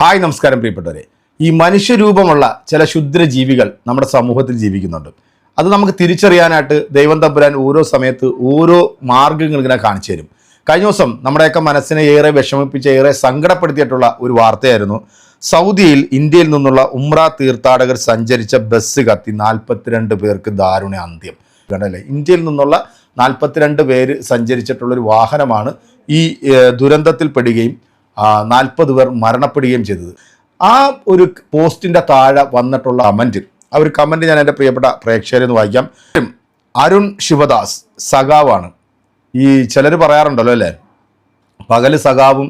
Hi നമസ്കാരം പ്രിയപ്പെട്ടവരെ. ഈ മനുഷ്യരൂപമുള്ള ചില ക്ഷുദ്ര ജീവികൾ നമ്മുടെ സമൂഹത്തിൽ ജീവിക്കുന്നുണ്ട്. അത് നമുക്ക് തിരിച്ചറിയാനായിട്ട് ദൈവം തമ്പുരാൻ ഓരോ സമയത്ത് ഓരോ മാർഗങ്ങൾ ഇങ്ങനെ കാണിച്ചു തരും. കഴിഞ്ഞ ദിവസം നമ്മുടെയൊക്കെ മനസ്സിനെ ഏറെ വിഷമിപ്പിച്ച് ഏറെ സങ്കടപ്പെടുത്തിയിട്ടുള്ള ഒരു വാർത്തയായിരുന്നു. സൗദിയിൽ ഇന്ത്യയിൽ നിന്നുള്ള ഉമ്ര തീർത്ഥാടകർ സഞ്ചരിച്ച ബസ് കത്തി നാൽപ്പത്തിരണ്ട് പേർക്ക് ദാരുണ അന്ത്യം. കണ്ടല്ലേ? ഇന്ത്യയിൽ നിന്നുള്ള നാൽപ്പത്തിരണ്ട് പേര് സഞ്ചരിച്ചിട്ടുള്ളൊരു വാഹനമാണ് ഈ ദുരന്തത്തിൽ ദുരന്തത്തിൽപ്പെടുകയും നാൽപ്പത് പേർ മരണപ്പെടുകയും ചെയ്തത്. ആ ഒരു പോസ്റ്റിന്റെ താഴെ വന്നിട്ടുള്ള കമന്റ് ആ ഒരു കമന്റ് ഞാൻ എന്റെ പ്രിയപ്പെട്ട പ്രേക്ഷകരിൽ നിന്ന് വായിക്കാം. അരുൺ ശിവദാസ് സഖാവാണ്. ഈ ചിലർ പറയാറുണ്ടല്ലോ അല്ലേ? പകൽ സഖാവും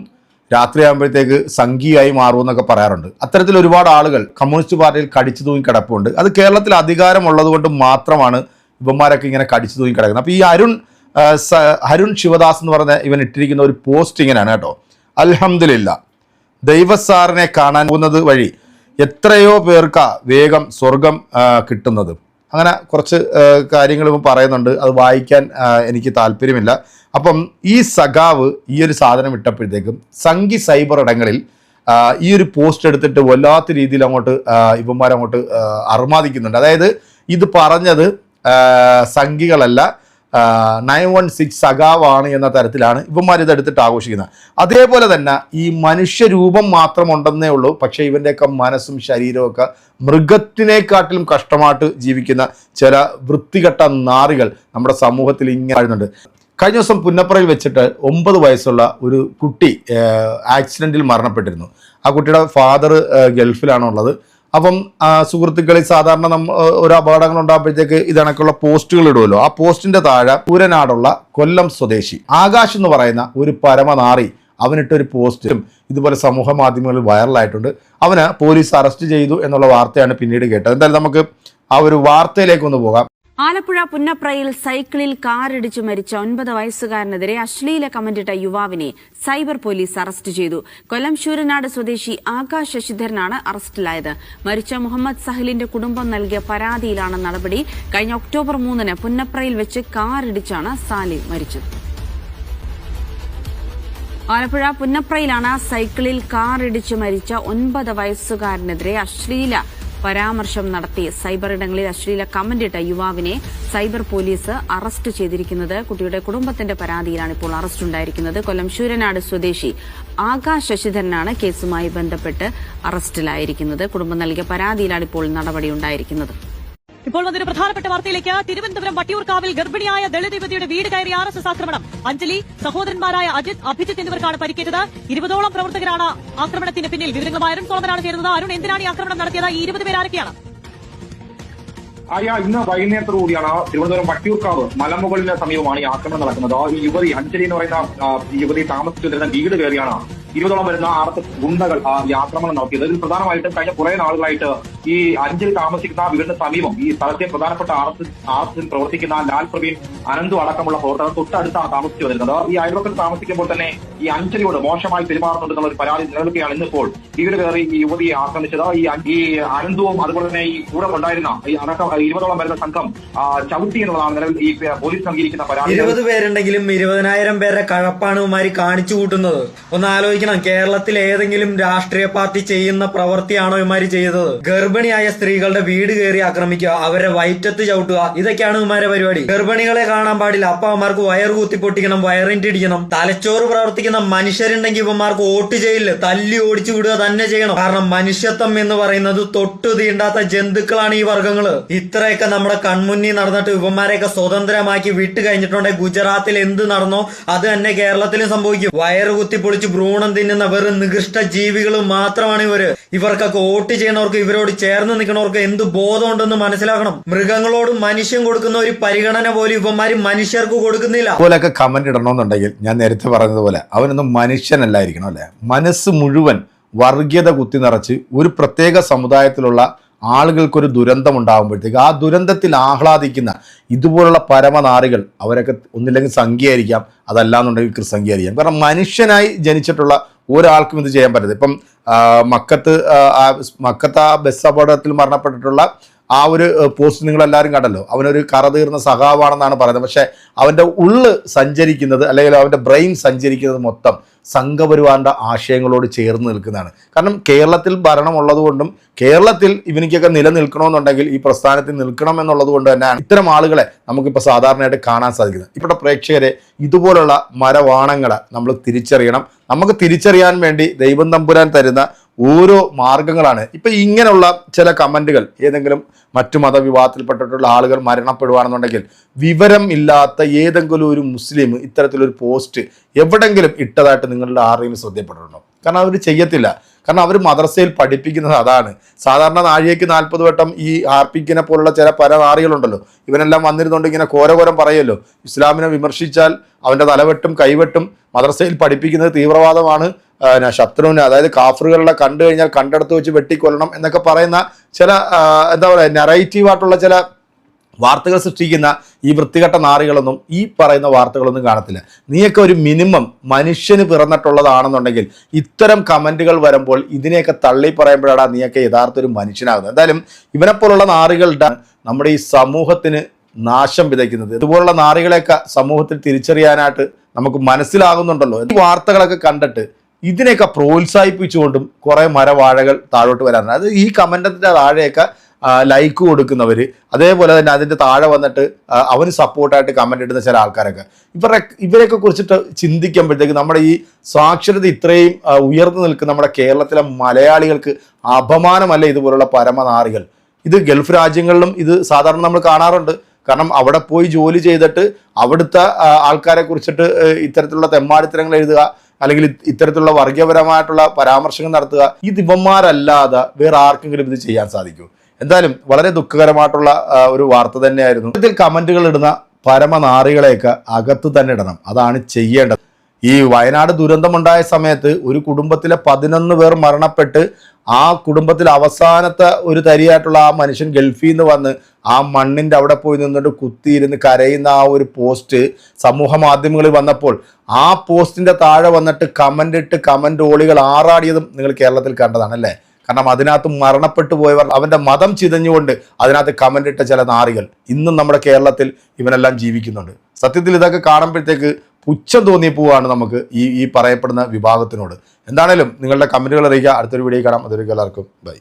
രാത്രിയാകുമ്പോഴത്തേക്ക് സംഘിയായി മാറുമെന്നൊക്കെ പറയാറുണ്ട്. അത്തരത്തിൽ ഒരുപാട് ആളുകൾ കമ്മ്യൂണിസ്റ്റ് പാർട്ടിയിൽ കടിച്ചു തൂങ്ങി കിടപ്പുണ്ട്. അത് കേരളത്തിൽ അധികാരമുള്ളത് കൊണ്ട് മാത്രമാണ് ഇവന്മാരൊക്കെ ഇങ്ങനെ കടിച്ചു തൂങ്ങി കിടക്കുന്നത്. അപ്പോൾ ഈ അരുൺ അരുൺ ശിവദാസ് എന്ന് പറഞ്ഞ ഇവൻ ഇട്ടിരിക്കുന്ന ഒരു പോസ്റ്റ് ഇങ്ങനെയാണ് കേട്ടോ. അൽഹംദുലില്ല. ദൈവസാറിനെ കാണാൻ പോകുന്നത് വഴി എത്രയോ പേർക്കാ വേഗം സ്വർഗം കിട്ടുന്നത്. അങ്ങനെ കുറച്ച് കാര്യങ്ങളും പറയുന്നുണ്ട്. അത് വായിക്കാൻ എനിക്ക് താല്പര്യമില്ല. അപ്പം ഈ സഖാവ് ഈ ഒരു സാധനം ഇട്ടപ്പോഴത്തേക്കും സംഘി സൈബർ ഇടങ്ങളിൽ ഈ ഒരു പോസ്റ്റ് എടുത്തിട്ട് വല്ലാത്ത രീതിയിൽ അങ്ങോട്ട് ഇവന്മാരങ്ങോട്ട് അർമാദിക്കുന്നുണ്ട്. അതായത് ഇത് പറഞ്ഞത് സംഘികളല്ല നയൻ വൺ സിക്സ് സഖാവാണ് എന്ന തരത്തിലാണ് ഇവന്മാർ ഇത് എടുത്തിട്ട് ആഘോഷിക്കുന്നത്. അതേപോലെ തന്നെ ഈ മനുഷ്യരൂപം മാത്രം ഉണ്ടെന്നേ ഉള്ളൂ. പക്ഷേ ഇവന്റെയൊക്കെ മനസ്സും ശരീരവും ഒക്കെ മൃഗത്തിനെക്കാട്ടിലും കഷ്ടമായിട്ട് ജീവിക്കുന്ന ചില വൃത്തികെട്ട നാറികൾ നമ്മുടെ സമൂഹത്തിൽ ഇങ്ങനെ ആഴുന്നുണ്ട്. കഴിഞ്ഞ ദിവസം പുന്നപ്പുറയിൽ വെച്ചിട്ട് ഒമ്പത് വയസ്സുള്ള ഒരു കുട്ടി ആക്സിഡന്റിൽ മരണപ്പെട്ടിരുന്നു. ആ കുട്ടിയുടെ ഫാദർ ഗൾഫിലാണുള്ളത്. അപ്പം സുഹൃത്തുക്കളിൽ സാധാരണ നമ്മൾ ഒരു അപകടങ്ങൾ ഉണ്ടാകുമ്പോഴത്തേക്ക് ഇതണക്കുള്ള പോസ്റ്റുകൾ ഇടുമല്ലോ ആ പോസ്റ്റിന്റെ താഴെ പൂരനാടുള്ള കൊല്ലം സ്വദേശി ആകാശ് എന്ന് പറയുന്ന ഒരു പരമനാറി അവനിട്ടൊരു പോസ്റ്റും ഇതുപോലെ സമൂഹ മാധ്യമങ്ങളിൽ വൈറലായിട്ടുണ്ട്. അവന് പോലീസ് അറസ്റ്റ് ചെയ്തു എന്നുള്ള വാർത്തയാണ് പിന്നീട് കേട്ടത്. എന്തായാലും നമുക്ക് ആ ഒരു വാർത്തയിലേക്ക് ഒന്ന് പോകാം. ആലപ്പുഴ പുന്നപ്രയിൽ സൈക്കിളിൽ കാറിടിച്ചു മരിച്ച ഒൻപത് വയസ്സുകാരനെതിരെ അശ്ലീല കമന്റിട്ട യുവാവിനെ സൈബർ പോലീസ് അറസ്റ്റ് ചെയ്തു. കൊല്ലം ശൂരനാട് സ്വദേശി ആകാശ് ശശിധരനാണ് അറസ്റ്റിലായത്. മരിച്ച മുഹമ്മദ് സഹലിന്റെ കുടുംബം നൽകിയ പരാതിയിലാണ് നടപടി. കഴിഞ്ഞ ഒക്ടോബർ മൂന്നിന് പുന്നപ്രയിൽ വെച്ച് കാറിടിച്ചാണ് സാലി മരിച്ചത്. ആലപ്പുഴ പുന്നപ്രയിലാണ് സൈക്കിളിൽ കാറിടിച്ചു മരിച്ച ഒൻപത് വയസ്സുകാരനെതിരെ അശ്ലീല പരാമർശം നടത്തി സൈബർ ഇടങ്ങളിൽ അശ്ലീല കമന്റിട്ട യുവാവിനെ സൈബർ പോലീസ് അറസ്റ്റ് ചെയ്തിരിക്കുന്നത് കുട്ടിയുടെ കുടുംബത്തിന്റെ പരാതിയിലാണ് ഇപ്പോൾ അറസ്റ്റ് ഉണ്ടായിരിക്കുന്നത്. കൊല്ലം ശൂരനാട് സ്വദേശി ആകാശ് ശശിധരനാണ് കേസുമായി ബന്ധപ്പെട്ട് അറസ്റ്റിലായിരിക്കുന്നത്. കുടുംബം നൽകിയ പരാതിയിലാണ് ഇപ്പോൾ നടപടിയുണ്ടായിരിക്കുന്നത് ഇപ്പോൾ വന്നൊരു പ്രധാനപ്പെട്ട വാർത്തയിലേക്ക്. തിരുവനന്തപുരം വട്ടിയൂർക്കാവിൽ ഗർഭിണിയായ ദളിത് യുവതിയുടെ വീട് കയറി ആർ എസ് എസ് ആക്രമണം. അഞ്ജലി സഹോദരന്മാരായ അജിത് അഭിജിത്ത് എന്നിവർക്കാണ് പരിക്കേറ്റത്. ഇരുപതോളം പ്രവർത്തകരാണ് ആക്രമണത്തിന് പിന്നിൽ. വിവരങ്ങളുമായി അരുൺ സോളമനാണ് ചേരുന്നത്. അരുൺ എന്തിനാണ് ഈ ആക്രമണം നടത്തിയത്? ഈ ഇരുപത് പേരാരൊക്കെയാണ് അയ്യാ ഇന്ന് വൈകുന്നേരത്തോടുകൂടിയാണ് തിരുവനന്തപുരം വട്ടിയൂർക്കാവ് മലമുകളിന് സമീപമാണ് ഈ ആക്രമണം നടക്കുന്നത്. ഈ യുവതി അഞ്ജലി എന്ന് പറയുന്ന യുവതി താമസിച്ചു വരുന്ന വീട് കയറിയാണ്. ഇരുപതോളം വരുന്ന ആർ എസ് എസ് ഗുണ്ടകൾ ഈ ആക്രമണം നടത്തിയത്. ഇതിൽ പ്രധാനമായിട്ടും കഴിഞ്ഞ കുറെ നാളുകളായിട്ട് ഈ അഞ്ചിൽ താമസിക്കുന്ന വീടിന് സമീപം ഈ സ്ഥലത്തെ പ്രധാനപ്പെട്ട ആർ എസ് പ്രവർത്തിക്കുന്ന ലാൽ പ്രവീൺ അനന്തു അടക്കമുള്ള പ്രവർത്തകർ തൊട്ടടുത്താണ് താമസിച്ചു വരുന്നത്. ഈ അയൽവക്കത്ത് താമസിക്കുമ്പോൾ തന്നെ ഈ അഞ്ചലിയോട് മോശമായി പെരുമാറുന്നുണ്ടെന്നുള്ള ഒരു പരാതി നിലനിൽക്കുകയാണ് ഇന്നിപ്പോൾ. വീട് കയറി ഈ യുവതിയെ ആക്രമിച്ചത്. ഈ ഈ അനന്തവും അതുപോലെ തന്നെ ഈ കൂടെ ഉണ്ടായിരുന്ന ഈ അടക്കം ഇരുപതോളം വരുന്ന സംഘം ചവിട്ടി എന്നുള്ളതാണ് നിലവിൽ ഈ പോലീസ് നൽകിയിരിക്കുന്ന പരാതി. ഇരുപത് പേരുണ്ടെങ്കിലും ഇരുപതിനായിരം പേരെ കഴപ്പാണ് ഇവന്മാര് കാണിച്ചു കൂട്ടുന്നത്. ഒന്ന് ആലോചിക്കണം. കേരളത്തിൽ ഏതെങ്കിലും രാഷ്ട്രീയ പാർട്ടി ചെയ്യുന്ന പ്രവൃത്തിയാണോ ഇവന്മാര് ചെയ്തത്? ഗർഭിണിയായ സ്ത്രീകളുടെ വീട് കയറി ആക്രമിക്കുക അവരെ വയറ്റത്ത് ചവിട്ടുക ഇതൊക്കെയാണ് ഇമാരെ പരിപാടി. ഗർഭിണികളെ കാണാൻ പാടില്ല. അപ്പൊ അവന്മാർക്ക് വയർ കുത്തി പൊട്ടിക്കണം വയറിന്റെ ഇടിക്കണം തലച്ചോറ് പ്രവർത്തിക്കുന്ന മനുഷ്യരുണ്ടെങ്കിൽ ഇവന്മാർക്ക് വോട്ട് ചെയ്യില്ല. തല്ലി ഓടിച്ചു വിടുക തന്നെ ചെയ്യണം. കാരണം മനുഷ്യത്വം എന്ന് പറയുന്നത് തൊട്ടു തീണ്ടാത്ത ജന്തുക്കളാണ് ഈ വർഗങ്ങൾ. ഇത്രയൊക്കെ നമ്മുടെ കൺമുന്നിൽ നടന്നിട്ട് ഇവന്മാരെയൊക്കെ സ്വതന്ത്രമാക്കി വിട്ട് കഴിഞ്ഞിട്ടുണ്ടെങ്കിൽ ഗുജറാത്തിൽ എന്ത് നടന്നോ അത് തന്നെ കേരളത്തിലും സംഭവിക്കും. വയറ് കുത്തി പൊളിച്ച് ഭ്രൂണം തിന്നുന്ന വെറും നികൃഷ്ട ജീവികൾ മാത്രമാണ് ഇവർ. ഇവർക്കൊക്കെ വോട്ട് ചെയ്യുന്നവർക്ക് ഇവരോട് ചേർന്ന് നിൽക്കുന്നവർക്ക് എന്ത് ബോധമുണ്ടെന്ന് മനസ്സിലാക്കണം. മൃഗങ്ങളോടും മനുഷ്യൻ കൊടുക്കുന്ന ഒരു പരിഗണന പോലും ഇവന്മാര് മനുഷ്യർക്ക് കൊടുക്കുന്നില്ല. അതുപോലെയൊക്കെ കമന്റ് ഇടണമെന്നുണ്ടെങ്കിൽ ഞാൻ നേരത്തെ പറഞ്ഞതുപോലെ അവനൊന്നും മനുഷ്യനല്ലായിരിക്കണം അല്ലെ? മനസ്സ് മുഴുവൻ വർഗീയത കുത്തി നിറച്ച് ഒരു പ്രത്യേക സമുദായത്തിലുള്ള ആളുകൾക്കൊരു ദുരന്തം ഉണ്ടാകുമ്പോഴത്തേക്ക് ആ ദുരന്തത്തിൽ ആഹ്ലാദിക്കുന്ന ഇതുപോലുള്ള പരമനാറികൾ അവരൊക്കെ ഒന്നില്ലെങ്കിൽ സംഖ്യയായിരിക്കാം അതല്ലാന്നുണ്ടെങ്കിൽ കൃസംഖ്യയായിരിക്കാം. കാരണം മനുഷ്യനായി ജനിച്ചിട്ടുള്ള ഒരാൾക്കും ഇത് ചെയ്യാൻ പറ്റത്തില്ല. ഇപ്പം മക്കത്ത് മക്കത്ത് ആ ബസ് അപകടത്തിൽ മരണപ്പെട്ടിട്ടുള്ള ആ ഒരു പോസ്റ്റ് നിങ്ങൾ എല്ലാവരും കണ്ടല്ലോ. അവനൊരു കറതീർന്ന സഖാവാണെന്നാണ് പറയുന്നത്. പക്ഷേ അവന്റെ ഉള്ള് സഞ്ചരിക്കുന്നത് അല്ലെങ്കിൽ അവന്റെ ബ്രെയിൻ സഞ്ചരിക്കുന്നത് മൊത്തം സംഘപരിവാറിന്റെ ആശയങ്ങളോട് ചേർന്ന് നിൽക്കുന്നതാണ്. കാരണം കേരളത്തിൽ ഭരണമുള്ളതുകൊണ്ടും കേരളത്തിൽ ഇവനിക്കൊക്കെ നിലനിൽക്കണമെന്നുണ്ടെങ്കിൽ ഈ പ്രസ്ഥാനത്തിൽ നിൽക്കണം എന്നുള്ളത് കൊണ്ട് തന്നെയാണ് ഇത്തരം ആളുകളെ നമുക്കിപ്പോൾ സാധാരണയായിട്ട് കാണാൻ സാധിക്കുന്നത്. ഇവിടെ പ്രേക്ഷകരെ ഇതുപോലുള്ള മരവാണങ്ങളെ നമ്മൾ തിരിച്ചറിയണം. നമുക്ക് തിരിച്ചറിയാൻ വേണ്ടി ദൈവം തമ്പുരാൻ തരുന്ന ഓരോ മാർഗങ്ങളാണ്. ഇപ്പം ഇങ്ങനെയുള്ള ചില കമന്റുകൾ ഏതെങ്കിലും മറ്റു മതവിഭാഗത്തിൽപ്പെട്ടിട്ടുള്ള ആളുകൾ മരണപ്പെടുവാണെന്നുണ്ടെങ്കിൽ വിവരം ഇല്ലാത്ത ഏതെങ്കിലും ഒരു മുസ്ലിം ഇത്തരത്തിലൊരു പോസ്റ്റ് എവിടെങ്കിലും ഇട്ടതായിട്ട് നിങ്ങളുടെ ആരെങ്കിലും ശ്രദ്ധയപ്പെട്ടിട്ടുണ്ടോ? കാരണം അവർ ചെയ്യത്തില്ല. കാരണം അവർ മദ്രസയിൽ പഠിപ്പിക്കുന്നത് അതാണ്. സാധാരണ നാഴികയ്ക്ക് നാൽപ്പത് വട്ടം ഈ ആർപ്പിക്കിനെ പോലുള്ള ചില പല നാറികളുണ്ടല്ലോ. ഇവനെല്ലാം വന്നിരുന്നുകൊണ്ട് ഇങ്ങനെ കോരകോരം പറയല്ലോ. ഇസ്ലാമിനെ വിമർശിച്ചാൽ അവന്റെ തലവെട്ടും കൈവെട്ടും മദ്രസയിൽ പഠിപ്പിക്കുന്നത് തീവ്രവാദമാണ്. ശത്രുവിനെ അതായത് കാഫറുകളെ കണ്ടു കഴിഞ്ഞാൽ കണ്ടെടുത്ത് വെച്ച് വെട്ടിക്കൊല്ലണം എന്നൊക്കെ പറയുന്ന ചില എന്താ പറയുക നെറേറ്റീവായിട്ടുള്ള ചില വാർത്തകൾ സൃഷ്ടിക്കുന്ന ഈ വൃത്തികെട്ട നാറികളൊന്നും ഈ പറയുന്ന വാർത്തകളൊന്നും കാണത്തില്ല. നീയൊക്കെ ഒരു മിനിമം മനുഷ്യന് പിറന്നിട്ടുള്ളതാണെന്നുണ്ടെങ്കിൽ ഇത്തരം കമന്റുകൾ വരുമ്പോൾ ഇതിനെയൊക്കെ തള്ളി പറയുമ്പോഴാണ് നീയൊക്കെ യഥാർത്ഥ ഒരു മനുഷ്യനാകുന്നത്. എന്തായാലും ഇവനെപ്പോലുള്ള നാറികളുടെ നമ്മുടെ ഈ സമൂഹത്തിന് നാശം വിതയ്ക്കുന്നത്. ഇതുപോലുള്ള നാറികളെയൊക്കെ സമൂഹത്തിൽ തിരിച്ചറിയാനായിട്ട് നമുക്ക് മനസ്സിലാകുന്നുണ്ടല്ലോ. ഈ വാർത്തകളൊക്കെ കണ്ടിട്ട് ഇതിനെയൊക്കെ പ്രോത്സാഹിപ്പിച്ചുകൊണ്ടും കുറേ മരവാഴകൾ താഴോട്ട് വരാറുണ്ട്. അത് ഈ കമന്റത്തിന്റെ താഴെയൊക്കെ ലൈക്ക് കൊടുക്കുന്നവർ അതേപോലെ തന്നെ അതിന്റെ താഴെ വന്നിട്ട് അവന് സപ്പോർട്ടായിട്ട് കമന്റ് ഇടുന്ന ചില ആൾക്കാരൊക്കെ. ഇവരെ ഇവരെയൊക്കെ കുറിച്ചിട്ട് ചിന്തിക്കുമ്പോഴത്തേക്ക് നമ്മുടെ ഈ സാക്ഷരത ഇത്രയും ഉയർന്നു നിൽക്കുന്ന നമ്മുടെ കേരളത്തിലെ മലയാളികൾക്ക് അപമാനമല്ല ഇതുപോലുള്ള പരമനാറികൾ. ഇത് ഗൾഫ് രാജ്യങ്ങളിലും ഇത് സാധാരണ നമ്മൾ കാണാറുണ്ട്. കാരണം അവിടെ പോയി ജോലി ചെയ്തിട്ട് അവിടുത്തെ ആൾക്കാരെ കുറിച്ചിട്ട് ഇത്തരത്തിലുള്ള തെമ്മാടിത്തരങ്ങൾ എഴുതുക അല്ലെങ്കിൽ ഇത് ഇത്തരത്തിലുള്ള വർഗീയപരമായിട്ടുള്ള പരാമർശങ്ങൾ നടത്തുക ഈ ദിവന്മാരല്ലാതെ വേറെ ആർക്കെങ്കിലും ഇത് ചെയ്യാൻ സാധിക്കൂ? എന്തായാലും വളരെ ദുഃഖകരമായിട്ടുള്ള ഒരു വാർത്ത തന്നെയായിരുന്നു. ഇതിൽ കമന്റുകൾ ഇടുന്ന പരമനാറികളെയൊക്കെ അകത്ത് തന്നെ ഇടണം. അതാണ് ചെയ്യേണ്ടത്. ഈ വയനാട് ദുരന്തമുണ്ടായ സമയത്ത് ഒരു കുടുംബത്തിലെ പതിനൊന്ന് പേർ മരണപ്പെട്ട് ആ കുടുംബത്തിൽ അവസാനത്തെ ഒരു തരിയായിട്ടുള്ള ആ മനുഷ്യൻ ഗൾഫിൽ നിന്ന് വന്ന് ആ മണ്ണിന്റെ അവിടെ പോയി നിന്നുകൊണ്ട് കുത്തിയിരുന്ന് കരയുന്ന ആ ഒരു പോസ്റ്റ് സമൂഹ മാധ്യമങ്ങളിൽ വന്നപ്പോൾ ആ പോസ്റ്റിന്റെ താഴെ വന്നിട്ട് കമന്റ് ഇട്ട് കമന്റ് ഓളികൾ ആറാടിയതും നിങ്ങൾ കേരളത്തിൽ കണ്ടതാണ് അല്ലേ? കാരണം അതിനകത്ത് മരണപ്പെട്ടു പോയവർ അവന്റെ മതം ചിതഞ്ഞുകൊണ്ട് അതിനകത്ത് കമന്റ് ഇട്ട ചില നാറികൾ ഇന്നും നമ്മുടെ കേരളത്തിൽ ഇവനെല്ലാം ജീവിക്കുന്നുണ്ട്. സത്യത്തിൽ ഇതൊക്കെ കാണുമ്പോഴത്തേക്ക് പുച്ഛം തോന്നിപ്പോവാണ് നമുക്ക് ഈ ഈ പറയപ്പെടുന്ന വിഭാഗത്തിനോട്. എന്താണേലും നിങ്ങളുടെ കമന്റുകൾ അറിയിക്കുക. അടുത്തൊരു വീഡിയോ കാണാം. അതൊരു എല്ലാവർക്കും. ബൈ.